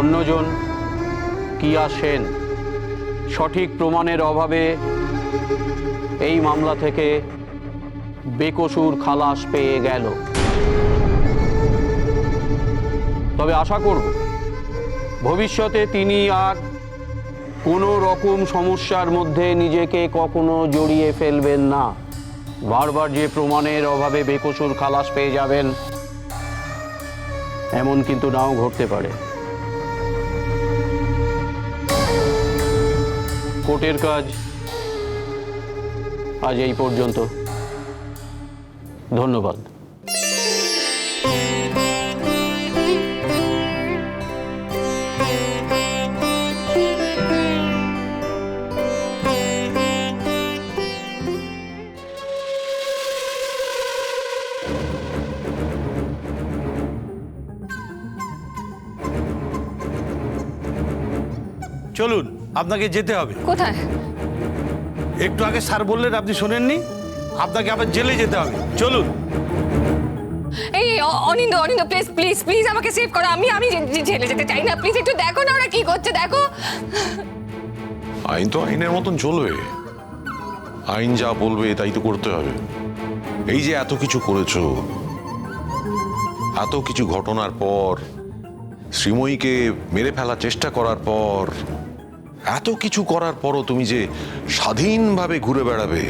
অন্যজন কিয়া সেন সঠিক প্রমাণের অভাবে এই মামলা থেকে বেকসুর খালাস পেয়ে গেল। তবে আশা করব, ভবিষ্যতে তিনি আর কোনো রকম সমস্যার মধ্যে নিজেকে কখনো জড়িয়ে ফেলবেন না। বারবার যে প্রমাণের অভাবে বেকসুর খালাস পেয়ে যাবেন, এমন কিন্তু নাও ঘটতে পারে। কোর্টের কাজ। আজ এই পর্যন্ত। ধন্যবাদ। চলুন আপনাকে যেতে হবে। কোথায়? একটু আগে স্যার বললেন আপনি শোনেননি? আপনাকে আবার জেলে যেতে হবে। চলুন। এই অ- Anindo Anindo please please please আমাকে সেভ করো। আমি আমি জেলে যেতে চাই না। প্লিজ একটু দেখো না ওরা কি করছে দেখো। আইন তো আইনের মতন চলবে। আইন যা বলবে তাই তো করতে হবে। এই যে এত কিছু করেছ এত কিছু ঘটনার পর শ্রীময়ীকে মেরে ফেলার চেষ্টা করার পর এত কিছু করার পরও তুমি যে স্বাধীনভাবে ঘুরে বেড়াবে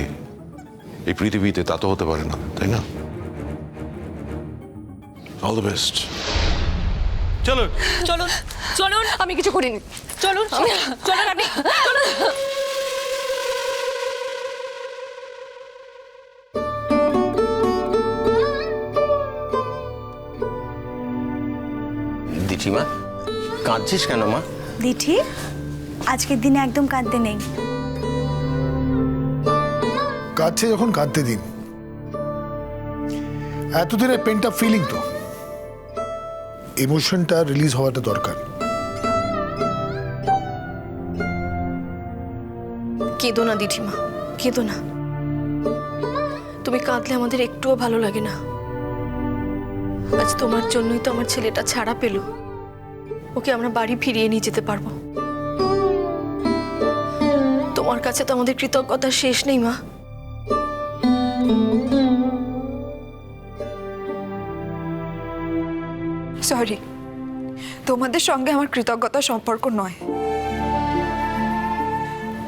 এই পৃথিবীতে তা তো হতে পারে না তাই না? অল দ্য বেস্ট চলুন। চলুন চলুন। আমি কিছু করিনি। চলুন চলুন আপনি। চলুন দিঠিমা কাঁদছিস কেন মা? দিঠি? আজকের দিনে একদম কাঁদতে নেই। কাঁদছে যখন কাঁদতে দিন। এতদিনের পেনটা ফিলিং তো। ইমোশনটা রিলিজ হওয়াটা দরকার। কেঁদো না দিঠিমা কেঁদো না। তুমি কাঁদলে আমাদের একটুও ভালো লাগে না। আজ তোমার জন্যই তো আমার ছেলেটা ছাড়া পেল। ওকে আমরা বাড়ি ফিরিয়ে নিয়ে যেতে পারব। কাছে তো আমাদের কৃতজ্ঞতা শেষ নেই, মা। সরি তোমাদের সঙ্গে আমার কৃতজ্ঞতা সম্পর্ক নয়।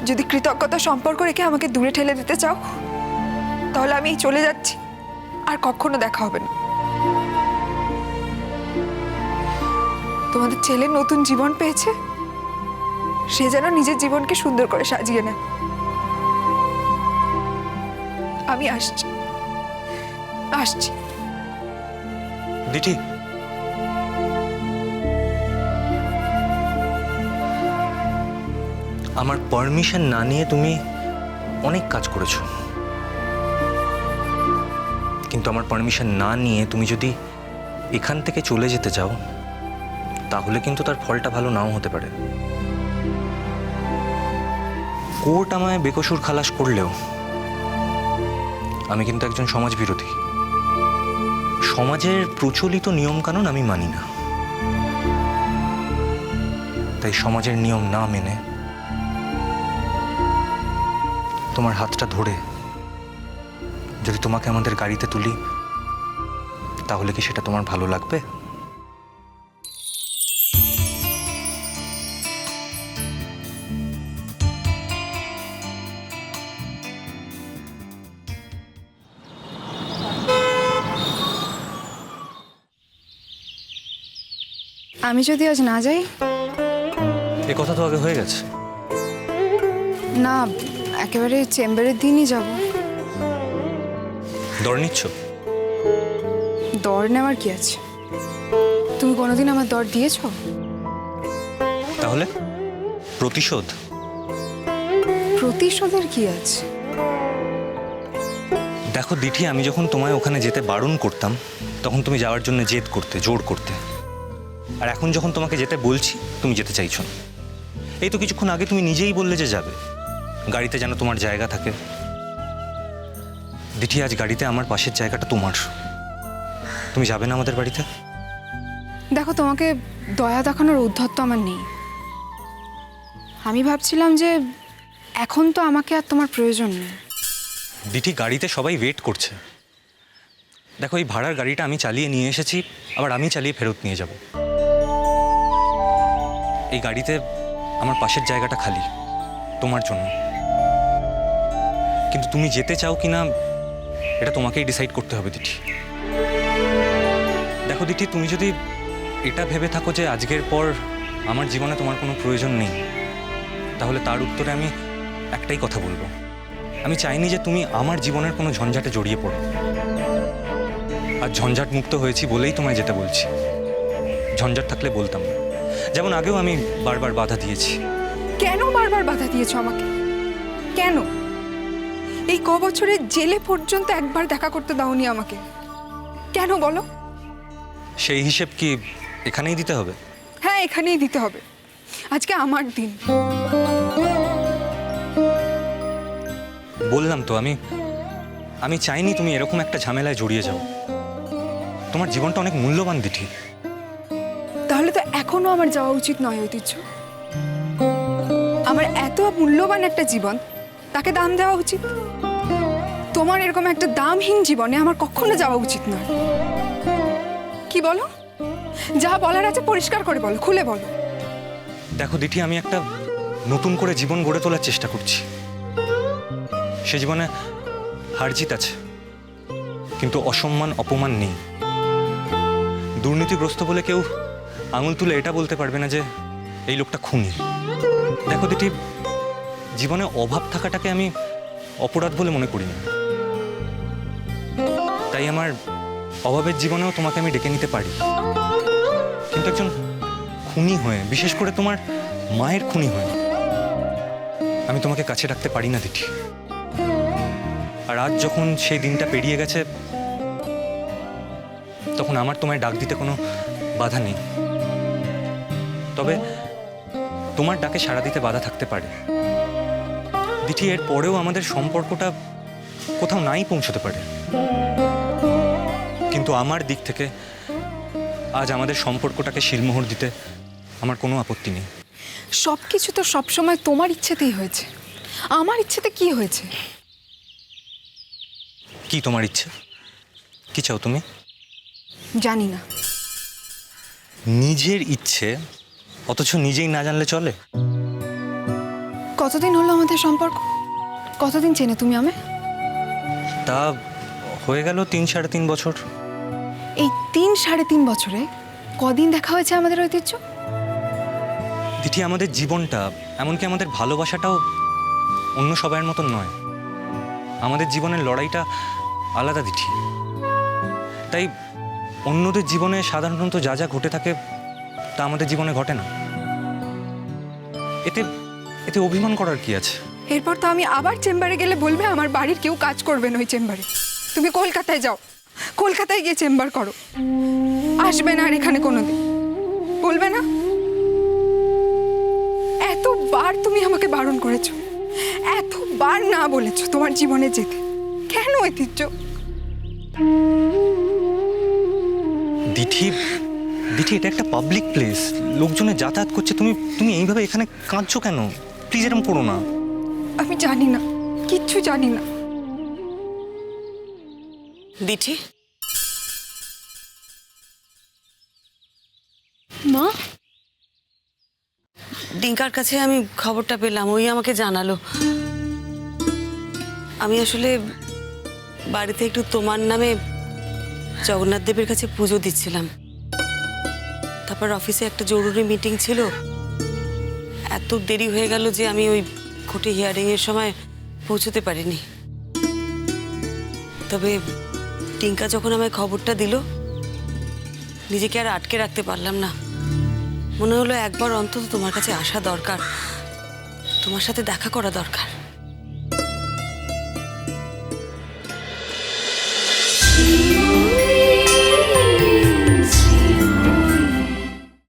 যদি কৃতজ্ঞতা সম্পর্ক রেখে আমাকে দূরে ঠেলে দিতে চাও, তাহলে আমি চলে যাচ্ছি, আর কখনো দেখা হবে না। তোমাদের ছেলে নতুন জীবন পেয়েছে? সে যেন নিজের জীবনকে সুন্দর করে সাজিয়ে নেয়। আমি আসছি। আসছি। দিঠি আমার পারমিশন না নিয়ে তুমি অনেক কাজ করেছ। কিন্তু আমার পারমিশন না নিয়ে তুমি যদি এখান থেকে চলে যেতে চাও, তাহলে কিন্তু তার ফলটা ভালো নাও হতে পারে। কোর্ট আমায় বেকসুর খালাস করলেও আমি কিন্তু একজন সমাজ বিরোধী সমাজের প্রচলিত নিয়মকানুন আমি মানি না। তাই সমাজের নিয়ম না মেনে তোমার হাতটা ধরে যদি তোমাকে আমাদের গাড়িতে তুলি, তাহলে কি সেটা তোমার ভালো লাগবে? আমি যদি আজ না যাই? এ কথা তো আগে হয়ে গেছে। না একেবারে চেম্বারের দিনই যাব। দর নিচ্ছ? দর নেওয়ার কি আছে? তুমি কোনোদিন আমার দর দিয়েছ? তাহলে? প্রতিশোধ? প্রতিশোধের কি আছে? দেখো দিঠি আমি যখন তোমায় ওখানে যেতে বারণ করতাম তখন তুমি যাওয়ার জন্য জেদ করতে জোর করতে। আর এখন যখন তোমাকে যেতে বলছি তুমি যেতে চাইছো না। এই তো কিছুক্ষণ আগে তুমি নিজেই বললে যে যাবে। গাড়িতে যেন তোমার জায়গা থাকে। দিঠি আজ গাড়িতে আমার পাশের জায়গাটা তোমার। তুমি যাবে না আমাদের বাড়িতে? দেখো তোমাকে দয়া দেখানোর উদ্ধত্ত আমার নেই। আমি ভাবছিলাম যে এখন তো আমাকে আর তোমার প্রয়োজন নেই। দিঠি গাড়িতে সবাই ওয়েট করছে। দেখো এই ভাড়ার গাড়িটা আমি চালিয়ে নিয়ে এসেছি আবার আমি চালিয়ে ফেরত নিয়ে যাব। এই গাড়িতে আমার পাশের জায়গাটা খালি, তোমার জন্য। কিন্তু তুমি যেতে চাও কি না এটা তোমাকেই ডিসাইড করতে হবে, দিঠি। দেখো দিঠি, তুমি যদি এটা ভেবে থাকো যে আজকের পর আমার জীবনে তোমার কোনো প্রয়োজন নেই, তাহলে তার উত্তরে আমি একটাই কথা বলব। আমি চাইনি যে তুমি আমার জীবনের কোনো ঝঞ্ঝাটে জড়িয়ে পড়ো। আর ঝঞ্ঝাট মুক্ত হয়েছি বলেই তোমায় যেতে বলছি। ঝঞ্ঝাট থাকলে বলতাম না। যেমন আগেও আমি বারবার বাধা দিয়েছি। কেন বারবার বাধা দিয়েছ আমাকে? কেন? এই ক বছরে জেলে পর্যন্ত একবার দেখা করতে দাওনি আমাকে। কেন বলো? সেই হিসেব কি এখানেই দিতে হবে? হ্যাঁ এখানেই দিতে হবে। আজকে আমার দিন। বললাম তো আমি আমি চাইনি তুমি এরকম একটা ঝামেলায় জড়িয়ে যাও। তোমার জীবনটা অনেক মূল্যবান দিঠি। তাহলে তো এখনও আমার যাওয়া উচিত নয় ঐতিহ্য। আমার এত মূল্যবান একটা জীবন, তাকে দাম দেওয়া উচিত? তোমার এরকম একটা দামহীন জীবনে আমার কখনো যাওয়া উচিত নয়। কি বলো? যা বলার আছে পরিষ্কার করে বলো, খুলে বলো। দেখো দিঠি, আমি একটা নতুন করে জীবন গড়ে তোলার চেষ্টা করছি। সে জীবনে হারজিত আছে, কিন্তু অসম্মান, অপমান নেই। দুর্নীতিগ্রস্ত বলে কেউ আঙুল তুলে এটা বলতে পারবে না যে এই লোকটা খুনি। দেখো দিঠি জীবনে অভাব থাকাটাকে আমি অপরাধ বলে মনে করি না তাই আমার অভাবের জীবনেও তোমাকে আমি ডেকে নিতে পারি। কিন্তু একজন খুনি হয়ে, বিশেষ করে তোমার মায়ের খুনি হয়ে, আমি তোমাকে কাছে রাখতে পারি না দিঠি আর আজ যখন সেই দিনটা পেরিয়ে গেছে, তখন আমার তোমায় ডাক দিতে কোনো বাধা নেই। তবে তোমার ডাকে সাড়া দিতে বাধা থাকতে পারে। দিঠি এর পরেও আমাদের সম্পর্কটা কোথাও নাই পৌঁছতে পারে। কিন্তু আমার দিক থেকে আজ আমাদের সম্পর্কটাকে শিলমোহর দিতে আমার কোনো আপত্তি নেই। সব কিছু তো সবসময় তোমার ইচ্ছেতেই হয়েছে। আমার ইচ্ছেতে কি হয়েছে? কি তোমার ইচ্ছে? কি চাও তুমি? জানি না। নিজের ইচ্ছে অথচ নিজেই না জানলে চলে? কতদিন হলো আমাদের সম্পর্ক? কতদিন চেনে তুমি আমি তা হয়ে গেল তিন সাড়ে তিন বছর। এই তিন সাড়ে তিন বছরে কদিন দেখা হয়েছে আমাদের ঐতিহ্য? দিঠি আমাদের জীবনটা এমনকি আমাদের ভালোবাসাটাও অন্য সবাইয়ের মতন নয়। আমাদের জীবনের লড়াইটা আলাদা দিঠি তাই অন্যদের জীবনে সাধারণত যা যা ঘটে থাকে তা আমাদের জীবনে ঘটে না। এতে এতে অভিমান করার কি আছে? এরপর তো আমি আবার চেম্বারে গেলে বলবে আমার বাড়ির কেউ কাজ করবে না ওই চেম্বারে। তুমি কলকাতায় যাও। কলকাতায় গিয়ে চেম্বার করো। আসবে না আর এখানে কোনোদিন। বলবে না? এতবার তুমি আমাকে বারণ করেছ। এতবার না বলেছ তোমার জীবনে যেতে। কেন ঐতিহ্য? দিঠি দিঠি এটা একটা পাবলিক প্লেস লোকজনে যাতায়াত করছে তুমি তুমি এইভাবে এখানে কাঁদছো কেন? প্লিজ এরকম করো না। আমি জানি না কিচ্ছু জানি না। দিঠি মা? ডিঙ্কার কাছে আমি খবরটা পেলাম ওই আমাকে জানালো। আমি আসলে বাড়িতে একটু তোমার নামে জগন্নাথ দেবের কাছে পুজো দিচ্ছিলাম। তারপর অফিসে একটা জরুরি মিটিং ছিল। এত দেরি হয়ে গেল যে আমি ওই কোর্টে হিয়ারিংয়ের সময় পৌঁছতে পারিনি। তবে টিঙ্কা যখন আমায় খবরটা দিল, নিজেকে আর আটকে রাখতে পারলাম না। মনে হলো একবার অন্তত তোমার কাছে আসা দরকার। তোমার সাথে দেখা করা দরকার।